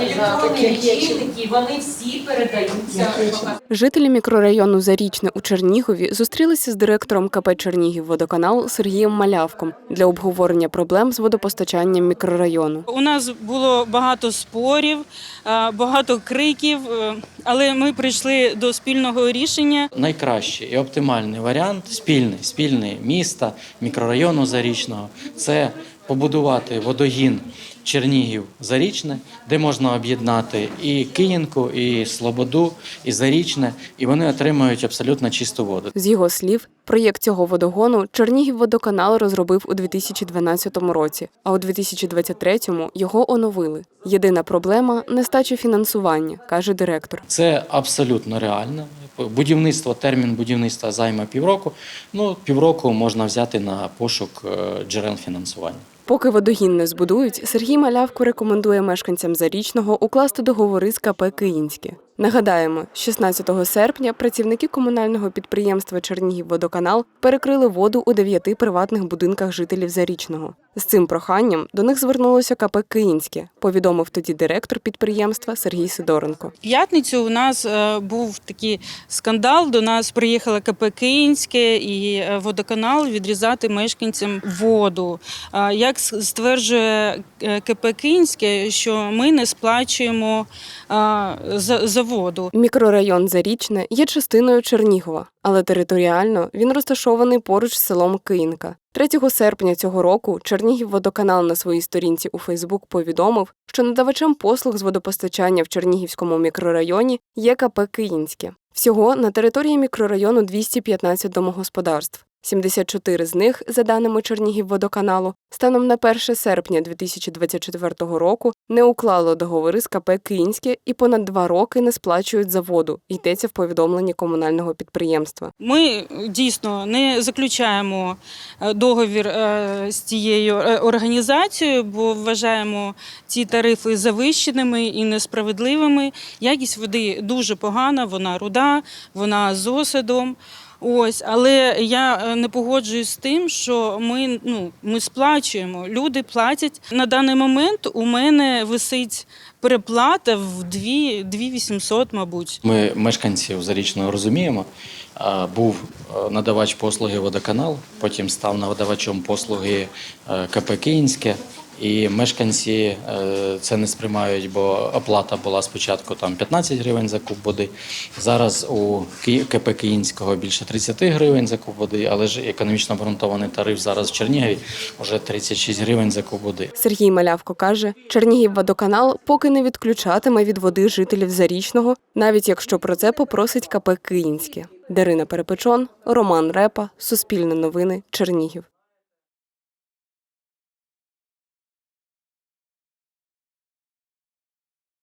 електронні лічильники, вони всі передаються. Жителі мікрорайону Зарічне у Чернігові зустрілися з директором КП Чернігівводоканал Сергієм Малявком для обговорення проблем з водопостачанням мікрорайону. У нас було багато спорів, е, багато криків, е, але ми прийшли до спільного рішення. Найкращий і оптимальний варіант спільний, спільний міста, мікрорайону Зарічного це побудувати водогін Чернігів Зарічне, де можна об'єднати і Київку, і Слободу, і Зарічне, і вони отримають абсолютно чисту воду. З його слів, проєкт цього водогону Чернігівводоканал розробив у 2012 році, а у 2023 його оновили. Єдина проблема нестача фінансування, каже директор. Це абсолютно реально. Будівництво, термін будівництва займе півроку. Ну, півроку можна взяти на пошук е, джерел фінансування. Поки водогін не збудують, Сергій Малявко рекомендує мешканцям Зарічного укласти договори з КП Київське. Нагадаємо, 16 серпня працівники комунального підприємства Чернігівводоканал перекрили воду у дев'яти приватних будинках жителів Зарічного. З цим проханням до них звернулося КП Київське, повідомив тоді директор підприємства Сергій Сидоренко. П'ятницю у нас е, був такий скандал. До нас приїхала КП Київське і е, водоканал відрізати мешканцям воду. Як стверджує е, КП Київське, що ми не сплачуємо за, за воду. Мікрорайон Зарічне є частиною Чернігова, але територіально він розташований поруч з селом Киїнка. 3 серпня цього року Чернігівводоканал на своїй сторінці у Фейсбук повідомив, що надавачем послуг з водопостачання в Чернігівському мікрорайоні є КП Киїнське. Всього на території мікрорайону 215 домогосподарств. 74 з них, за даними Чернігівводоканалу, станом на 1 серпня 2024 року не уклало договори з КП Київське і понад два роки не сплачують за воду. Йдеться в повідомленні комунального підприємства. Ми дійсно не заключаємо е, договір е, з цією е, організацією, бо вважаємо ці тарифи завищеними і несправедливими. Якість води дуже погана, вона руда, вона з осадом. Ось, але я е, не погоджуюсь з тим, що ми, ну, ми сплачуємо. Люди платять. На даний момент у мене висить переплата в 2, 2800, мабуть. Ми мешканців Зарічного розуміємо. Був е, надавач послуги водоканал, потім став надавачом послуги е, КП Київське. І мешканці е, це не сприймають, бо оплата була спочатку там 15 гривень за куб води. Зараз у КП Київського більше 30 гривень за куб води, але ж економічно обґрунтований тариф зараз в Чернігові вже 36 гривень за куб води. Сергій Малявко каже, Чернігівводоканал поки не відключатиме від води жителів Зарічного, навіть якщо про це попросить КП Київське. Дарина Перепечон, Роман Репа, Суспільне новини, Чернігів.